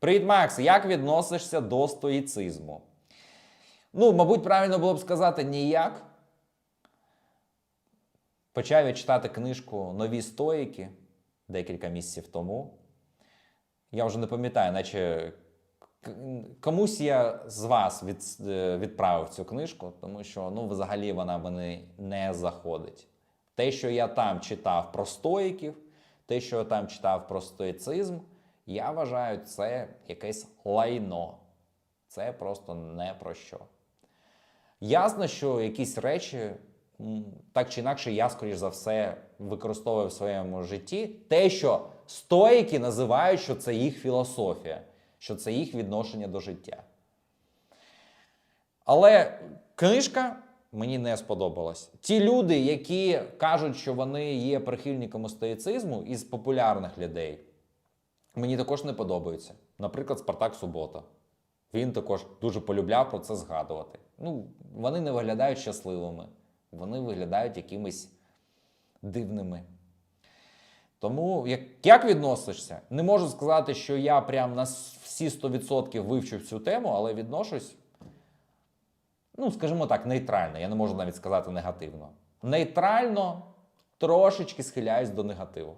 Привіт, Макс! Як відносишся до стоїцизму? Ну, мабуть, правильно було б сказати ніяк. Почав я читати книжку Нові стоїки декілька місяців тому. Я вже не пам'ятаю, наче комусь я з вас від, е, відправив цю книжку, тому що ну, взагалі вона мені не заходить. Те, що я там читав про стоїків, те, що я там читав про стоїцизм, я вважаю, це якесь лайно. Це просто не про що. Ясно, що якісь речі, так чи інакше, я, скоріш за все, використовую в своєму житті. Те, що стоїки називають, що це їх філософія, що це їх відношення до життя. Але книжка мені не сподобалась. Ті люди, які кажуть, що вони є прихильниками стоїцизму із популярних людей, мені також не подобаються. Наприклад, Спартак Субота. Він також дуже полюбляв про це згадувати. Ну, вони не виглядають щасливими, вони виглядають якимись дивними. Тому як, як відносишся? Не можу сказати, що я прям на всі 100% вивчив цю тему, але відношусь, ну, скажімо так, нейтрально. Я не можу навіть сказати негативно. Нейтрально трошечки схиляюсь до негативу.